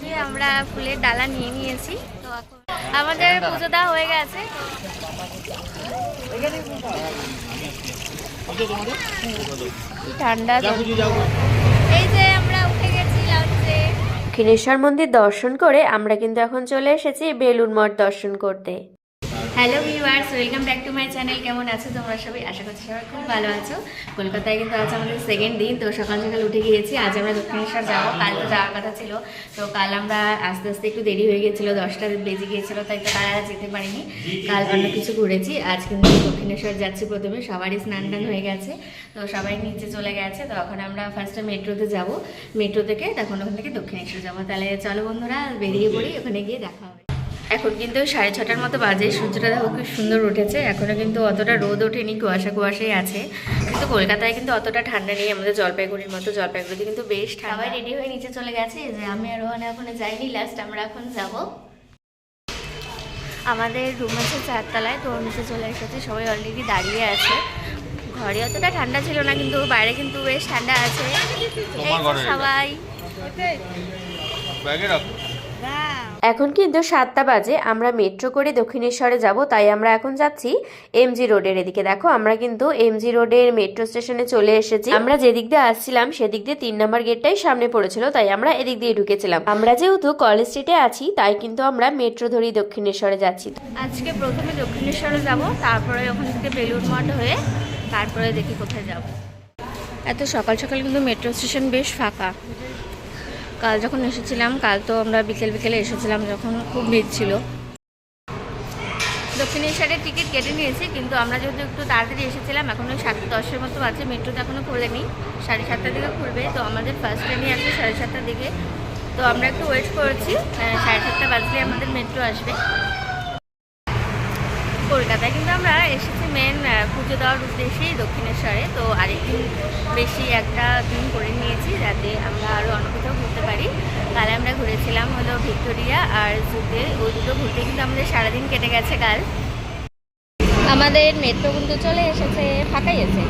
যে আমরা ফুলের ডালা নিয়ে নিয়েছি। তো এখন আমাদের পুজো দেওয়া হয়ে গেছে। ঠান্ডা এই যে আমরা উঠে গেছি লাউঞ্জে দক্ষিণেশ্বর মন্দির দর্শন করে আমরা কিন্তু এখন চলে এসেছি বেলুন মঠ দর্শন করতে। Hello viewers welcome back to my channel কেমন আছো তোমরা সবাই? আশা করছি সবাই খুব ভালো আছো। কলকাতায় কিন্তু আজ আমাদের সেকেন্ড দিন, তো সকাল সকাল উঠে গিয়েছি। আজ আমরা দক্ষিণেশ্বর যাব। কাল তো যাওয়ার কথা ছিল। তো কাল আমরা আস্তে আস্তে একটু দেরি হয়ে গেছিল দশটা বেজে গিয়েছিল, তাই তো কাল আর যেতে পারিনি। কাল অন্য কিছু ঘুরেছি। আজ কিন্তু দক্ষিণেশ্বর যাচ্ছি প্রথমে। সবারই স্নান টান হয়ে গেছে। তো সবাই নিচে চলে গেছে। তো এখন আমরা ফার্স্টে মেট্রোতে যাব। মেট্রো থেকে, তখন ওখান থেকে দক্ষিণেশ্বর যাব। তাহলে চলো বন্ধুরা, বেরিয়ে পড়ি। ওখানে গিয়ে দেখা হবে। এখন কিন্তু সাড়ে ছটার মতো বাজে সূর্যটা দেখো খুব সুন্দর উঠেছে এখনও কিন্তু অতটা রোদ ওঠেনি কুয়াশা কুয়াশাই আছে। কিন্তু কলকাতায় কিন্তু অতটা ঠান্ডা নেই আমাদের জলপাইগুড়ির মতো জলপাইগুড়িতে কিন্তু বেশ ঠান্ডা। সবাই রেডি হয়ে নিচে চলে গেছে যে আমি আর ওখানে এখন যাইনি লাস্ট আমরা এখন যাব। আমাদের রুম আছে চারতলায় তো নিচে চলে এসেছে সবাই অলরেডি দাঁড়িয়ে আছে। ঘরে অতটা ঠান্ডা ছিল না কিন্তু বাইরে কিন্তু বেশ ঠান্ডা আছে। সবাই। ব্যাগে রাখো। এখন কিন্তু সাতটা বাজে আমরা মেট্রো করে দক্ষিণেশ্বরে যাব তাই আমরা এখন যাচ্ছি এমজি রোডের এদিকে। দেখো আমরা কিন্তু এমজি রোডের মেট্রো স্টেশনে চলে এসেছি। আমরা যেদিক দিয়ে আসছিলাম সেদিক দিয়ে তিন নম্বর গেটটাই সামনে পড়েছিল তাই আমরা এদিক দিয়ে ঢুকেছিলাম। আমরা যেহেতু কলেজ স্ট্রিটে আছি তাই কিন্তু আমরা মেট্রো ধরেই দক্ষিণেশ্বরে যাচ্ছি। আজকে প্রথমে দক্ষিণেশ্বরে যাব তারপরে ওখান থেকে বেলুর মঠ হয়ে তারপরে দেখি কোথায় যাব। এত সকাল সকাল কিন্তু মেট্রো স্টেশন বেশ ফাঁকা। কাল যখন এসেছিলাম, কাল তো আমরা বিকেল বিকেলে এসেছিলাম, যখন খুব ভিড় ছিল। দক্ষিণেশ্বরের টিকিট কেটে নিয়েছি, কিন্তু আমরা যেহেতু একটু তাড়াতাড়ি এসেছিলাম, এখন ওই সাতটা দশের মতো আছে মেট্রো তো এখনও খুলেনি সাড়ে সাতটার দিকে খুলবে, তো আমাদের ফার্স্ট ট্রেনই আছে সাড়ে সাতটার দিকে। তো আমরা একটু ওয়েট করেছি সাড়ে সাতটা বাজলে আমাদের মেট্রো আসবে। কলকাতায়। কিন্তু আমরা এসেছি মেন পুজো দেওয়ার উদ্দেশ্যেই দক্ষিণেশ্বরে। তো আরেকদিন বেশি একটা দিন করে নিয়েছি যাতে আমরা আরও অন্য কোথাও ঘুরতে পারি। কাল আমরা ঘুরেছিলাম হলো ভিক্টোরিয়া আর জুতে। ওই দুটো ঘুরতে কিন্তু আমাদের সারাদিন কেটে গেছে কাল। আমাদের মেট্রো কিন্তু চলে এসেছে ফাঁকাই আছে।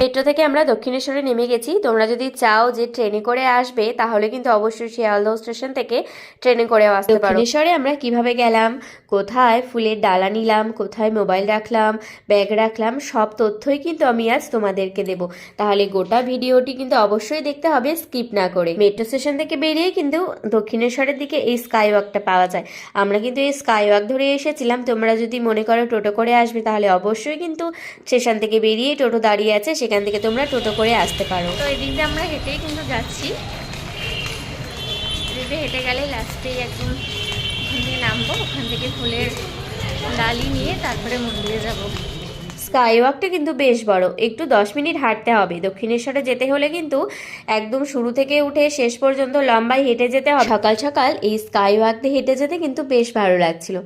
মেট্রো থেকে আমরা দক্ষিণেশ্বরে নেমে গেছি। তোমরা যদি চাও যে ট্রেনে করে আসবে তাহলে কিন্তু অবশ্যই শিয়ালদহ স্টেশন থেকে ট্রেনে করে আসতে পারো। দক্ষিণেশ্বরে আমরা কীভাবে গেলাম কোথায় ফুলের ডালা নিলাম, কোথায় মোবাইল রাখলাম, ব্যাগ রাখলাম, সব তথ্যই কিন্তু আমি আজ তোমাদেরকে দেব। তাহলে গোটা ভিডিওটি কিন্তু অবশ্যই দেখতে হবে, স্কিপ না করে। মেট্রো স্টেশন থেকে বেরিয়ে কিন্তু দক্ষিণেশ্বরের দিকে এই স্কাই ওয়াকটা পাওয়া যায়। আমরা কিন্তু এই স্কাই ওয়াক ধরে এসেছিলাম, তোমরা যদি মনে করো টোটো করে আসবে, তাহলে অবশ্যই কিন্তু স্টেশন থেকে বেরিয়ে টোটো দাঁড়িয়ে আছে, সেখান থেকে তোমরা টোটো করে আসতে পারো। তো এদিক আমরা হেঁটেই কিন্তু যাচ্ছি। হেঁটে গেলে লাস্টেই একদম ওখান নামবো, ওখান থেকে ফুলের ডালি নিয়ে তারপরে মন্দিরে যাব। স্কাই ওয়াকটা কিন্তু বেশ বড়, একটু দশ মিনিট হাঁটতে হবে। দক্ষিণেশ্বরে যেতে হলে কিন্তু একদম শুরু থেকে উঠে শেষ পর্যন্ত লম্বায় হেঁটে যেতে হবে। সকাল সকাল এই স্কাই ওয়াক দিয়ে হেঁটে যেতে কিন্তু বেশ ভালো লাগছিল।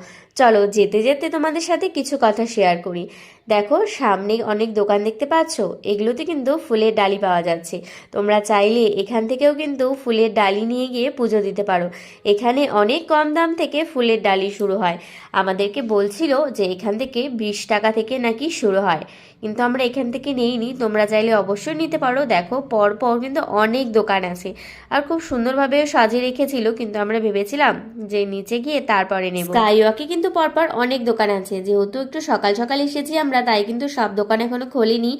চলো যেতে যেতে তোমাদের সাথে কিছু কথা শেয়ার করি। দেখো সামনে অনেক দোকান দেখতে পাচ্ছ? এগুলোতে কিন্তু ফুলের ডালি পাওয়া যাচ্ছে। তোমরা চাইলে এখান থেকেও কিন্তু ফুলের ডালি নিয়ে গিয়ে পুজো দিতে পারো। এখানে অনেক কম দাম থেকে ফুলের ডালি শুরু হয়। আমাদেরকে বলছিল যে এখান থেকে বিশ টাকা থেকে নাকি শুরু হয়। কিন্তু আমরা এখান থেকে নেইনি। তোমরা চাইলে অবশ্যই নিতে পারো। দেখো পর পর কিন্তু অনেক দোকান আছে। আর খুব সুন্দরভাবে সাজিয়ে রেখেছিল কিন্তু আমরা ভেবেছিলাম যে নিচে গিয়ে তারপরে নেব। স্কাইওয়াকে কিন্তু পরপর অনেক দোকান আছে। যেহেতু একটু সকাল সকাল এসেছি আমরা তাই কিন্তু সব দোকান এখনও খোলেনি।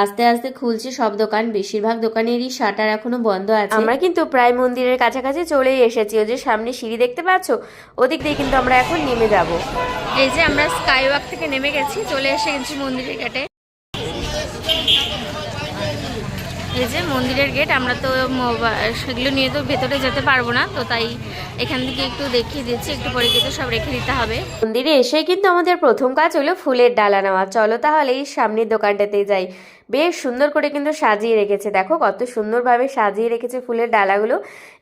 আস্তে আস্তে খুলছে সব দোকান। বেশিরভাগ দোকানেরই শাটার এখনও বন্ধ আছে। আমরা কিন্তু প্রায় মন্দিরের কাছাকাছি চলেই এসেছি। ওই যে সামনে সিঁড়ি দেখতে পাচ্ছ? ওদিক দিয়ে কিন্তু আমরা এখন নেমে যাব। এই যে আমরা স্কাই ওয়াক থেকে নেমে গেছি। চলে এসে গেছি মন্দিরের গেটে। এই যে মন্দিরের গেট আমরা তো সেগুলো নিয়ে তো ভেতরে যেতে পারব না, তো তাই এখান থেকে একটু দেখিয়ে দিচ্ছি, একটু পরে কিন্তু সব রেখে দিতে হবে। মন্দিরে এসে কিন্তু আমাদের প্রথম কাজ হলো ফুলের ডালা নেওয়া। চলো তাহলে এই সামনের দোকানটাতে যাই। বেশ সুন্দর করে কিন্তু সাজিয়ে রেখেছে, দেখো কত সুন্দরভাবে সাজিয়ে রেখেছে ফুলের ডালাগুলো।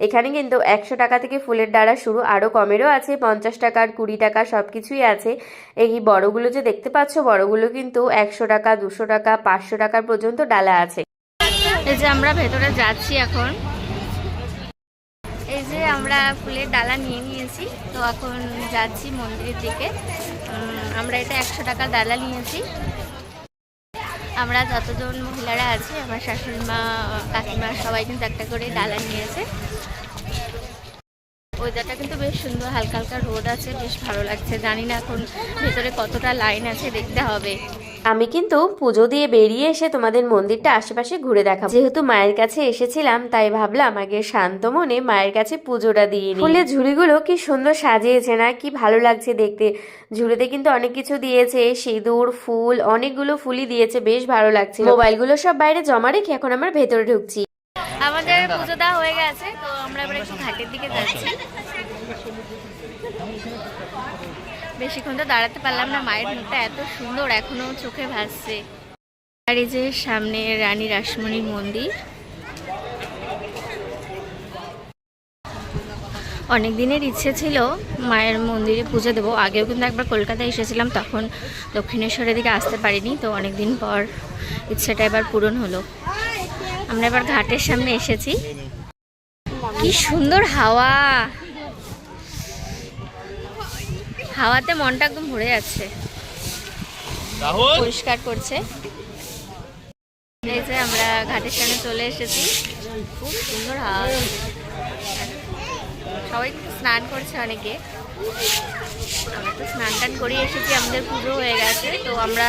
এখানে কিন্তু একশো টাকা থেকে ফুলের ডালা শুরু আরও কমেরও আছে, পঞ্চাশ টাকার, কুড়ি টাকা সব কিছুই আছে। এই বড়গুলো যে দেখতে পাচ্ছ, বড়গুলো কিন্তু একশো টাকা, দুশো টাকা, পাঁচশো টাকা পর্যন্ত ডালা আছে। এই যে আমরা ভেতরে যাচ্ছি এখন। এই যে আমরা ফুলের ডালা নিয়ে নিয়েছি, তো এখন যাচ্ছি মন্দিরের দিকে। আমরা এটা একশো টাকা ডালা নিয়েছি। আমরা যতজন মহিলারা আছি, আমার শাশুড়ি মা, কাকিমা সবাই কিন্তু একটা করে ডালা নিয়েছে। ওয়েদারটা কিন্তু বেশ সুন্দর, হালকা হালকা রোদ আছে, বেশ ভালো লাগছে। জানি না এখন ভেতরে কতটা লাইন আছে, দেখতে হবে। আমি কিন্তু পুজো দিয়ে বেরিয়ে এসে তোমাদের মন্দিরটা আশেপাশে ঘুরে দেখাবো। যেহেতু মায়ের কাছে এসেছিলাম তাই ভাবলাম আগে শান্ত মনে মায়ের কাছে পুজোটা দিয়ে ফুলের ঝুড়িগুলো কি সুন্দর সাজিয়েছে না কি ভালো লাগছে দেখতে। ঝুড়িতে কিন্তু অনেক কিছু দিয়েছে সিঁদুর ফুল অনেকগুলো ফুলই দিয়েছে বেশ ভালো লাগছে মোবাইলগুলো সব বাইরে জমা রেখে এখন আমার ভেতরে ঢুকছি। আমাদের পুজো দেওয়া হয়ে গেছে তো আমরা এবার একটু ঘাটের দিকে যাচ্ছি। বেশিক্ষণ তো দাঁড়াতে পারলাম না, মায়ের মুখটা এত সুন্দর এখনও চোখে ভাসছে। আর এই যে সামনে রানী রাসমণির মন্দির। অনেক দিনের ইচ্ছে ছিল মায়ের মন্দিরে পুজো দেবো। আগেও কিন্তু একবার কলকাতায় এসেছিলাম, তখন দক্ষিণেশ্বরের দিকে আসতে পারিনি, তো অনেক দিন পর ইচ্ছেটা এবার পূরণ হলো। আমরা এবার ঘাটের সামনে এসেছি। কি সুন্দর হাওয়া! হাওয়াতে মনটা একদম ভরে যাচ্ছে। পরিষ্কার করছে। এই যে আমরা ঘাটের সামনে চলে এসেছি। খুব সুন্দর হাওয়া। সবাই স্নান করছে অনেকে। আমরা তো স্নান টান করে এসেছি আমাদের পুজো হয়ে গেছে। তো আমরা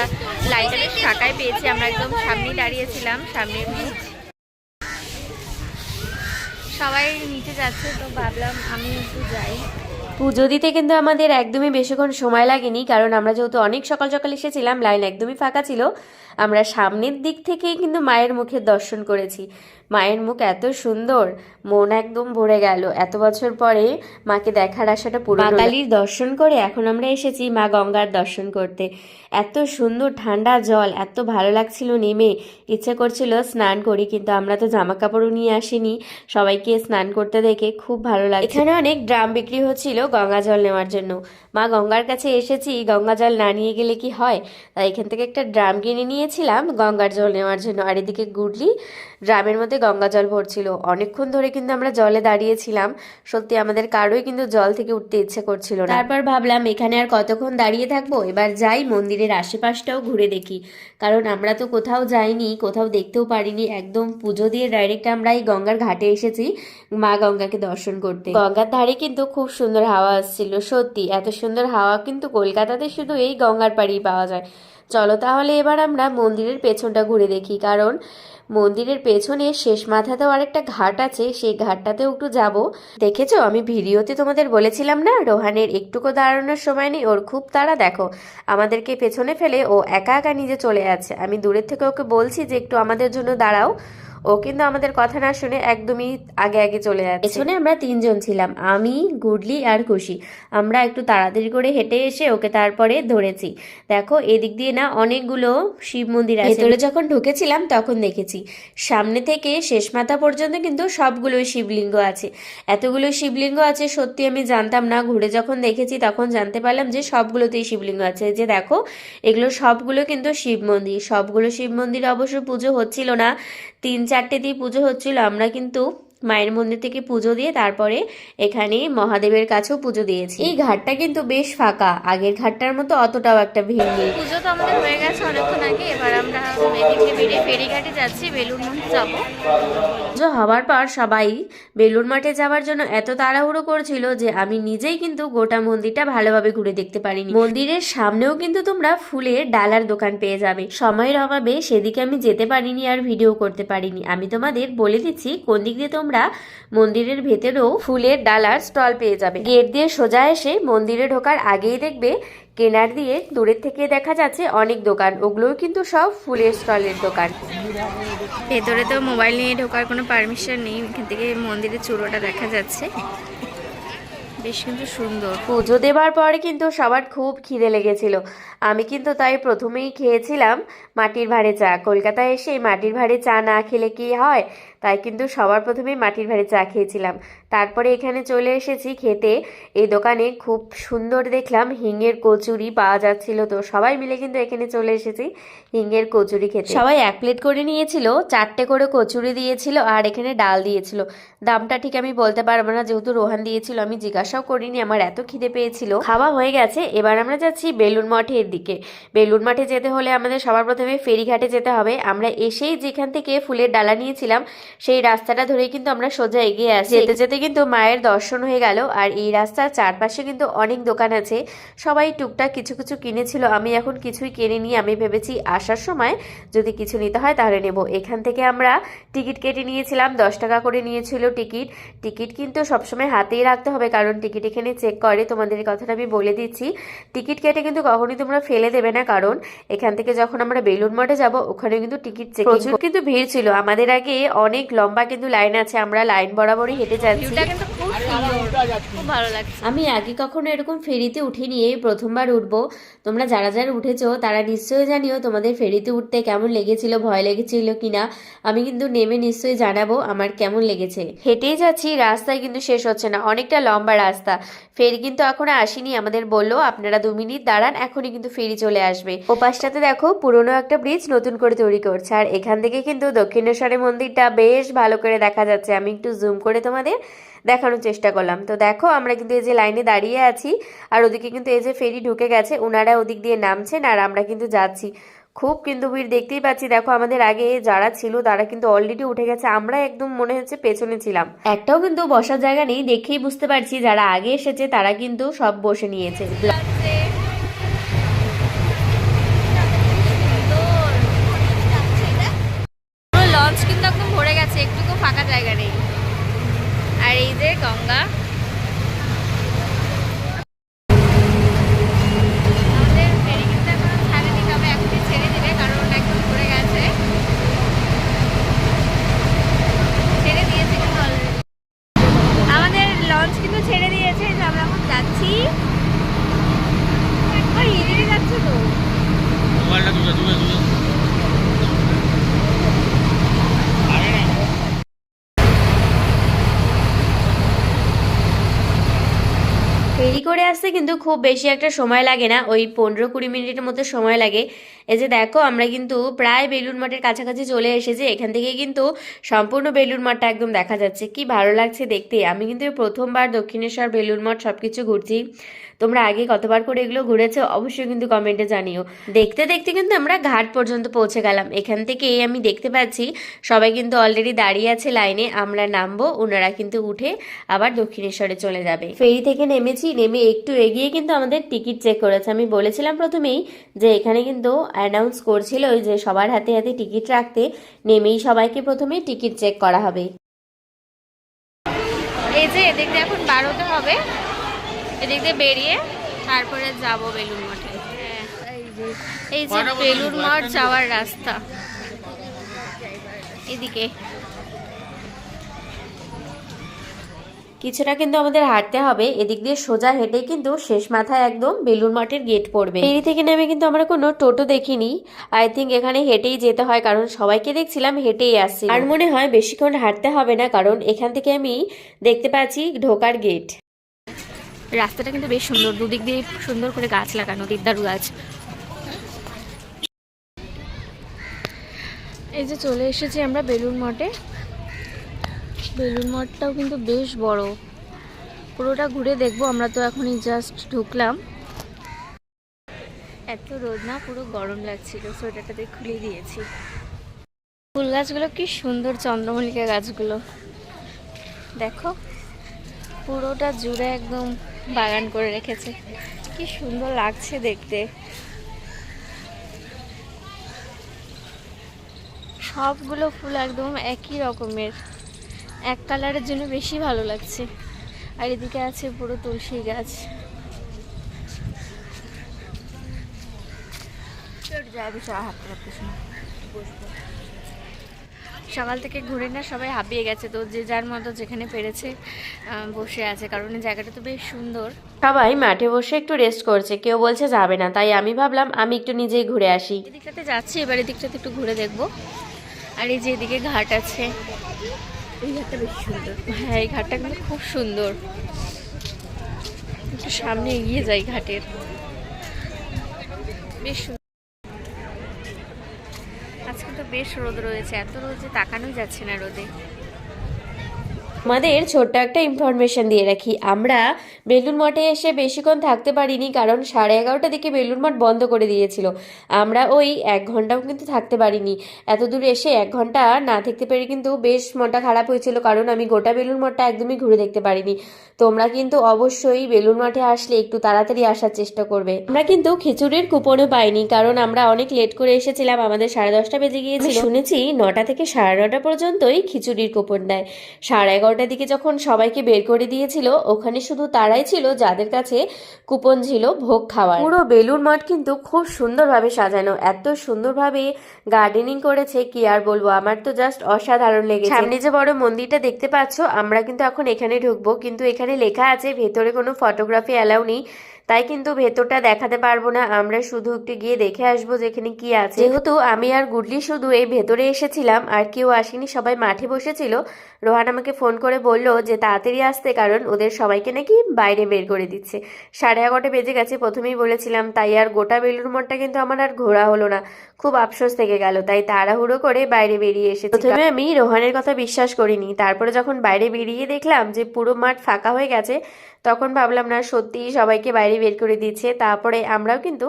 বেশ ফাঁকায় পেয়েছি আমরা একদম সামনেই দাঁড়িয়েছিলাম সামনে। সবাই নিচে যাচ্ছে তো ভাবলাম আমি একটু যাই। পুজো দিতে কিন্তু আমাদের একদমই বেশিক্ষণ সময় লাগেনি, কারণ আমরা যেহেতু অনেক সকাল সকাল এসেছিলাম, লাইন একদমই ফাঁকা ছিল। আমরা সামনের দিক থেকেই কিন্তু মায়ের মুখের দর্শন করেছি। মায়ের মুখ এত সুন্দর মন একদম ভরে গেল। এত বছর পরে মাকে দেখার আশাটা পুরো মা কালীর দর্শন করে এখন আমরা এসেছি মা গঙ্গার দর্শন করতে। এত সুন্দর ঠান্ডা জল এত ভালো লাগছিল নেমে। ইচ্ছে করছিল স্নান করি কিন্তু আমরা তো জামা কাপড়ও নিয়ে আসিনি। সবাইকে স্নান করতে দেখে খুব ভালো লাগে এখানে অনেক ড্রাম বিক্রি হচ্ছিল গঙ্গা জল নেওয়ার জন্য। মা গঙ্গার কাছে এসেছি গঙ্গা জল না নিয়ে গেলে কি হয়? তাই এখান থেকে একটা ড্রাম কিনে নিয়েছিলাম গঙ্গার জল নেওয়ার জন্য। আর এদিকে গুডলি ড্রামের মধ্যে গঙ্গা জল ভরছিল। অনেকক্ষণ ধরে কিন্তু আমরা জলে দাঁড়িয়েছিলাম। সত্যি আমাদের কারোই কিন্তু জল থেকে উঠতে ইচ্ছে করছিল না। তারপর ভাবলাম এখানে আর কতক্ষণ দাঁড়িয়ে থাকব? এবার যাই মন্দিরের আশেপাশটাও ঘুরে দেখি। কারণ আমরা তো কোথাও যাইনি কোথাও দেখতেও পারিনি। একদম পুজো দিয়ে ডাইরেক্ট আমরা এই গঙ্গার ঘাটে এসেছি মা গঙ্গাকে দর্শন করতে। গঙ্গার ধারে কিন্তু খুব সুন্দর হাওয়া আসছিল সত্যি। এত সুন্দর হাওয়া কিন্তু কলকাতাতে শুধু এই গঙ্গার পাড়েই পাওয়া যায়। চলো তাহলে এবার আমরা মন্দিরের পেছনটা ঘুরে দেখি, কারণ মন্দিরের পেছনে শেষ মাথাতেও আরেকটা ঘাট আছে, সেই ঘাটটাতেও একটু যাব। দেখেছ? আমি ভিডিওতে তোমাদের বলেছিলাম না, রোহানের একটুকু দাঁড়ানোর সময় নেই, ওর খুব তাড়া, দেখো, আমাদেরকে পেছনে ফেলে ও একা একা নিজে চলে আছে আমি দূরের থেকে ওকে বলছি যে একটু আমাদের জন্য দাঁড়াও। ও কিন্তু আমাদের কথা না শুনে একদমই আগে আগে চলে যাচ্ছে। পেছনে আমরা তিনজন ছিলাম আমি গুডলি আর খুশি। আমরা একটু তাড়াতাড়ি করে হেঁটে এসে ওকে তারপরে ধরেছি। দেখো এদিক দিয়ে না অনেকগুলো শিব মন্দির আছে। ভেতরে যখন ঢুকেছিলাম তখন দেখেছি। সামনে থেকে শেষ মাথা পর্যন্ত কিন্তু সবগুলোই শিবলিঙ্গ আছে। এতগুলো শিবলিঙ্গ আছে সত্যি আমি জানতাম না। ঘুরে যখন দেখেছি তখন জানতে পারলাম যে সবগুলোতেই শিবলিঙ্গ আছে। যে দেখো এগুলো সবগুলো কিন্তু শিব মন্দির। সবগুলো শিব মন্দিরে অবশ্য পুজো হচ্ছিল না। তিন চারটে দিয়ে পুজো হচ্ছিল আমরা কিন্তু মায়ের মন্দির থেকে পুজো দিয়ে তারপরে এখানে মহাদেবের কাছেও পুজো দিয়েছি। এই ঘাটটা কিন্তু বেশ ফাঁকা আগের ঘাটটার মতো অতটাও একটা ভিড় নেই। পুজো তো আমাদের হয়ে গেছে অনেকক্ষণ আগে এবার আমরা এদিকে বেরিয়ে ফেরিঘাটে যাচ্ছি বেলুর মধ্যে যাব। পুজো হওয়ার পর সবাই বেলুর মাঠে যাওয়ার জন্য এত তাড়াহুড়ো করছিল যে আমি নিজেই কিন্তু গোটা মন্দিরটা ভালোভাবে ঘুরে দেখতে পারিনি। মন্দিরের সামনেও কিন্তু তোমরা ফুলের ডালার দোকান পেয়ে যাবে। সময়ের অভাবে সেদিকে আমি যেতে পারিনি আর ভিডিও করতে পারিনি। আমি তোমাদের বলে দিচ্ছি কোন দিক দিয়ে তোমরা মন্দিরের ভেতরেও ফুলের ডালার স্টল পেয়ে যাবে। গেট দিয়ে সোজা এসে মন্দিরে ঢোকার আগেই দেখবে কেনার দিয়ে দূরের থেকে দেখা যাচ্ছে অনেক দোকান। ওগুলোও কিন্তু সব ফুলের স্টলের দোকান। ভেতরে তো মোবাইল নিয়ে ঢোকার কোনো পারমিশন নেই। এখান থেকে মন্দিরের চূড়োটা দেখা যাচ্ছে। বেশ কিন্তু সুন্দর। পুজো দেবার পরে কিন্তু সবার খুব খিদে লেগেছিল। আমি কিন্তু তাই প্রথমেই খেয়েছিলাম মাটির ভাঁড়ে চা। কলকাতায় এসে মাটির ভাঁড়ে চা না খেলে কি হয়? তাই কিন্তু সবার প্রথমেই মাটির ভাঁড়ে চা খেয়েছিলাম। তারপরে এখানে চলে এসেছি খেতে। এই দোকানে খুব সুন্দর দেখলাম হিঙের কচুরি পাওয়া যাচ্ছিল তো সবাই মিলে কিন্তু এখানে চলে এসেছি হিঙের কচুরি খেতে। সবাই এক প্লেট করে নিয়েছিল, চারটে করে কচুরি দিয়েছিল আর এখানে ডাল দিয়েছিল। দামটা ঠিক আমি বলতে পারব না, যেহেতু রোহান দিয়েছিল, আমি জিজ্ঞাসাও করিনি, আমার এত খিদে পেয়েছিল। খাওয়া হয়ে গেছে, এবার আমরা যাচ্ছি বেলুন মঠের দিকে। বেলুন মাঠে যেতে হলে আমাদের সবার প্রথমে ফেরিঘাটে যেতে হবে। আমরা এসেই যেখান থেকে ফুলের ডালা নিয়েছিলাম, সেই রাস্তাটা ধরেই কিন্তু আমরা সোজা এগিয়ে আসি। যেতে যেতে কিন্তু মায়ের দর্শন হয়ে গেল, আর এই রাস্তার চারপাশে কিন্তু অনেক দোকান আছে। সবাই টুকটাক কিছু কিছু কিনেছিল, আমি এখন কিছুই কিনিনি। আমি ভেবেছি আসার সময় যদি কিছু নিতে হয় তাহলে নেব। এখান থেকে আমরা টিকিট কেটে নিয়েছিলাম, দশ টাকা করে নিয়েছিল টিকিট। টিকিট কিন্তু সবসময় হাতেই রাখতে হবে, কারণ টিকিট এখানে চেক করে। তোমাদের কথাটা আমি বলে দিচ্ছি। টিকিট কেটে কিন্তু কখনোই তোমরা ফেলে দেবে না কারণ এখান থেকে যখন আমরা বেলুন মঠে যাব ওখানে কিন্তু টিকিট চেক প্রচুর কিন্তু ভিড় ছিল। আমাদের আগে অনেক লম্বা কিন্তু লাইন আছে আমরা লাইন বরাবরই হেঁটে যাচ্ছি। কিন্তু খুব ভালো আমি আগে কখনো এরকম ফেরিতে উঠিনি, এই প্রথমবার উঠবো। তোমরা যারা যারা উঠেছো, তারা নিশ্চয়ই জানিও তোমাদের ফেরিতে উঠতে কেমন লেগেছিল, ভয় লেগেছিল কিনা। আমি কিন্তু নেমে নিশ্চয়ই জানাব আমার কেমন লেগেছে। হেঁটেই যাচ্ছি, রাস্তায় কিন্তু শেষ হচ্ছে না, অনেকটা লম্বা রাস্তা। ফেরি কিন্তু এখনও আসেনি, আমাদের বলল, আপনারা দু মিনিট দাঁড়ান, এখনই কিন্তু ফেরি চলে আসবে। ওপাশটাতে দেখো, পুরনো একটা ব্রিজ নতুন করে তৈরি করছে, আর এখান থেকে কিন্তু দক্ষিণেশ্বরের মন্দিরটা বেশ ভালো করে দেখা যাচ্ছে। আমি একটু জুম করে তোমাদের দেখানোর চেষ্টা করলাম। তো দেখো, আমরা কিন্তু এই যে লাইনে দাঁড়িয়ে আছি, আর ওদিকে কিন্তু এই যে ফেরি ঢুকে গেছে ওনারা ওদিক দিয়ে নামছেন, আর আমরা কিন্তু যাচ্ছি। খুব কিন্তু ভিড় দেখতেই পাচ্ছি। দেখো, আমাদের আগে যারা ছিল, তারা কিন্তু অলরেডি উঠে গেছে। আমরা একদম মনে হচ্ছে পেছনে ছিলাম। একটাও কিন্তু বসার জায়গা নেই, দেখেই বুঝতে পারছি, যারা আগে এসেছে, তারা কিন্তু সব বসে নিয়েছে। লঞ্চ কিন্তু একদম ভরে গেছে, একটুকু ফাঁকা জায়গা নেই। আর এই যে গঙ্গা আমাদের ফেরি কিন্তু এখনও ছাড়েনি তবে এখনই ছেড়ে দিবে কারণ একদম ভরে গেছে ছেড়ে দিয়েছে কিন্তু অলরেডি আমাদের লঞ্চ কিন্তু ছেড়ে দিয়েছে যে আমরা এখন যাচ্ছি একবার হিরিয়ে যাচ্ছে তো মোবাইলটা তুলে তুলে তুলে আরে না ফেরি করে আসতে কিন্তু খুব বেশি একটা সময় লাগে না, ওই পনেরো কুড়ি মিনিটের মতো সময় লাগে। এই যে দেখো, আমরা কিন্তু প্রায় বেলুন মাঠের কাছাকাছি চলে এসেছি, এখান থেকে কিন্তু সম্পূর্ণ বেলুন মাঠটা একদম দেখা যাচ্ছে। কি ভালো লাগছে দেখতে। আমি কিন্তু প্রথমবার দক্ষিণেশ্বর বেলুন মঠ সব কিছু ঘুরছি। তোমরা আগে কতবার করে এগুলো ঘুরেছো, অবশ্যই কিন্তু কমেন্টে জানিও। দেখতে দেখতে কিন্তু আমরা ঘাট পর্যন্ত পৌঁছে গেলাম। এখান থেকে আমি দেখতে পাচ্ছি, সবাই কিন্তু অলরেডি দাঁড়িয়ে আছে লাইনে আমরা নামবো ওনারা কিন্তু উঠে আবার দক্ষিণেশ্বরে চলে যাবে। ফেরি থেকে নেমেছি, নেমে একটু এগিয়ে কিন্তু আমাদের টিকিট চেক করেছে। আমি বলেছিলাম প্রথমেই যে এখানে কিন্তু অ্যানাউন্স করছিল যে সবার হাতে হাতে টিকিট রাখতে, নেমেই সবাইকে প্রথমে টিকিট চেক করা হবে। এই যে দিয়ে এখন বারোতে হবে। এদিক দিয়ে বেরিয়ে তারপরে যাব বেলুন মঠে। এই যে বেলুন মঠ যাওয়ার রাস্তা। এদিকে। কিছুটা কিন্তু আমাদের হাঁটতে হবে এদিক দিয়ে সোজা হেঁটে কিন্তু শেষ মাথায় একদম বেলুর মাঠের গেট পড়বে। ফেরি থেকে নেমে কিন্তু আমরা কোনো টোটো দেখিনি। আই থিঙ্ক এখানে হেঁটেই যেতে হয় কারণ সবাইকে দেখছিলাম হেঁটেই আসছি আর মনে হয় বেশিক্ষণ হাঁটতে হবে না কারণ এখান থেকে আমি দেখতে পাচ্ছি ঢোকার গেট। রাস্তাটা কিন্তু বেশ সুন্দর, দুদিক দিয়ে সুন্দর করে গাছ লাগানো দেবদারু গাছ। এই যে চলে এসেছি আমরা বেলুন মঠে। বেলুন মঠটাও কিন্তু বেশ বড়। পুরোটা ঘুরে দেখব, আমরা তো এখনই জাস্ট ঢুকলাম। এত রোদ না, পুরো গরম লাগছিল সোয়েটারটাতে খুলে দিয়েছি। ফুল গাছগুলো কি সুন্দর, চন্দ্রমল্লিকা গাছগুলো। দেখো, পুরোটা জুড়ে একদম বাগান করে রেখেছে। কি সুন্দর লাগছে দেখতে। সবগুলো ফুল একদম একই রকমের। এক কালারের জন্য বেশি ভালো লাগছে। আর এদিকে আছে পুরো তুলসী গাছ। সকাল থেকে ঘুরে না সবাই হাঁপিয়ে গেছে। তো যে যার মতো যেখানে পেরেছে বসে আছে। কারণ এই জায়গাটা তো বেশ সুন্দর। সবাই মাঠে বসে একটু রেস্ট করছে। কেউ বলছে যাবে না তাই আমি ভাবলাম আমি একটু নিজেই ঘুরে আসি। এদিকটাতে যাচ্ছি এবার এদিকটাতে একটু ঘুরে দেখব। আর এই যে এদিকে ঘাট আছে। এই ঘাটটা বেশ সুন্দর। হ্যাঁ এই ঘাটটা কিন্তু খুব সুন্দর। একটু সামনে এগিয়ে যাই ঘাটের। বেশ বেশ রোদ রয়েছে। এত রোদ যে তাকানোই যাচ্ছে না রোদে। আমাদের ছোট্ট একটা ইনফরমেশন দিয়ে রাখি। আমরা বেলুন মঠে এসে বেশিক্ষণ থাকতে পারিনি কারণ সাড়ে এগারোটা দিকে বেলুন মঠ বন্ধ করে দিয়েছিল। আমরা ওই এক ঘন্টাও কিন্তু থাকতে পারিনি। এত দূর এসে এক ঘণ্টা না থাকতে পেরে কিন্তু বেশ মনটা খারাপ হয়েছিল কারণ আমি গোটা বেলুন মঠটা একদমই ঘুরে দেখতে পারিনি। তোমরা কিন্তু অবশ্যই বেলুন মঠে আসলে একটু তাড়াতাড়ি আসার চেষ্টা করবে। আমরা কিন্তু খিচুড়ির কুপনও পাইনি কারণ আমরা অনেক লেট করে এসেছিলাম। আমাদের সাড়ে দশটা বেজে গিয়েছিল। শুনেছি নটা থেকে সাড়ে নটা পর্যন্তই খিচুড়ির কুপন দেয়। সাড়ে এগারোটার দিকে যখন সবাইকে বের করে দিয়েছিল ওখানে শুধু তারাই ছিল যাদের কাছে কুপন ছিল ভোগ খাওয়ার। পুরো বেলুর মঠ কিন্তু খুব সুন্দরভাবে সাজানো। এত সুন্দরভাবে গার্ডেনিং করেছে কি আর বলব? আমার তো জাস্ট অসাধারণ লেগেছে। সামনে যে বড় মন্দিরটা দেখতে পাচ্ছ আমরা কিন্তু এখন এখানে ঢুকবো। কিন্তু এখানে লেখা আছে ভেতরে কোনো ফটোগ্রাফি অ্যালাউ নেই। তাই কিন্তু ভেতরটা দেখাতে পারব না। আমরা শুধু একটু গিয়ে দেখে আসব যেখানে কি আছে। যেহেতু আমি আর গুডলি শুধু এই ভেতরে এসেছিলাম আর কেউ আসেনি সবাই মাঠে বসেছিল রোহান আমাকে ফোন করে বলল যে তাড়াতাড়ি আসতে কারণ ওদের সবাইকে নাকি বাইরে বের করে দিচ্ছে। সাড়ে এগারোটা বেজে গেছে প্রথমেই বলেছিলাম তাই আর গোটা বেলুর মঠটা কিন্তু আমার আর ঘোরা হলো না। খুব আফসোস থেকে গেল তাই তাড়াহুড়ো করে বাইরে বেরিয়ে এসেছি। প্রথমে আমি রোহানের কথা বিশ্বাস করিনি তারপরে যখন বাইরে বেরিয়ে দেখলাম যে পুরো মাঠ ফাঁকা হয়ে গেছে তখন ভাবলাম না সত্যিই সবাইকে বাইরে বের করে দিচ্ছে। তারপরে আমরাও কিন্তু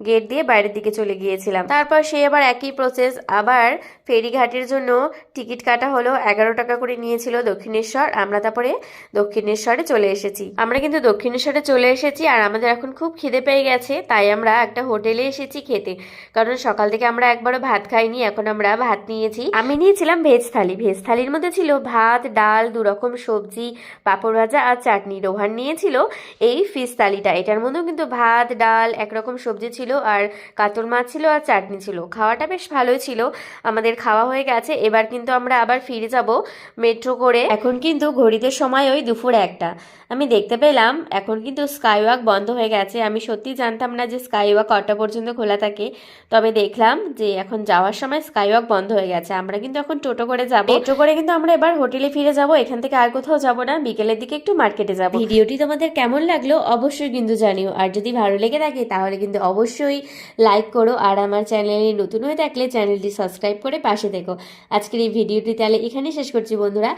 গেট দিয়ে বাইরের দিকে চলে গিয়েছিলাম। তারপর সে আবার একই প্রসেস আবার ফেরিঘাটের জন্য টিকিট কাটা হলো, এগারো টাকা করে নিয়েছিল দক্ষিণেশ্বর। আমরা তারপরে দক্ষিণেশ্বরে চলে এসেছি। আমরা কিন্তু দক্ষিণেশ্বরে চলে এসেছি আর আমাদের এখন খুব খিদে পেয়ে গেছে, তাই আমরা একটা হোটেলে এসেছি খেতে। কারণ সকাল থেকে আমরা একবারও ভাত খাইনি, এখন আমরা ভাত নিয়েছি। আমি নিয়েছিলাম ভেজ থালি ভেজ থালির মধ্যে ছিল ভাত, ডাল দু রকম সবজি, পাঁপড় ভাজা আর চাটনি। রোহান নিয়েছিল এই ফিশ থালিটা এটার মধ্যেও কিন্তু ভাত, ডাল, একরকম সবজি ছিল। আর কাতল মাছ ছিল আর চাটনি ছিল। খাওয়াটা বেশ ভালোই ছিল। আমাদের খাওয়া হয়ে গেছে। এবার কিন্তু আমরা আবার ফিরে যাব মেট্রো করে। এখন কিন্তু ঘড়িতে সময় ওই দুপুর একটা। আমি দেখতে পেলাম এখন কিন্তু স্কাই ওয়াক বন্ধ হয়ে গেছে। আমি সত্যি জানতাম না যে স্কাই ওয়াক কটা পর্যন্ত খোলা থাকে। তবে দেখলাম যে এখন যাওয়ার সময় স্কাই ওয়াক বন্ধ হয়ে গেছে। আমরা কিন্তু এখন টোটো করে যাব। মেট্রো করে কিন্তু আমরা এবার হোটেলে ফিরে যাব। এখান থেকে আর কোথাও যাব না। বিকেলের দিকে একটু মার্কেটে যাব। ভিডিওটি তোমাদের কেমন লাগল অবশ্যই কিন্তু জানিও। আর যদি ভালো লেগে থাকে তাহলে কিন্তু অবশ্যই লাইক করো আর আমার চ্যানেলে নতুন হয়ে থাকলে চ্যানেলটি সাবস্ক্রাইব করে পাশে দেখো আজকের এই ভিডিওটি তাহলে এখানেই শেষ করছি বন্ধুরা।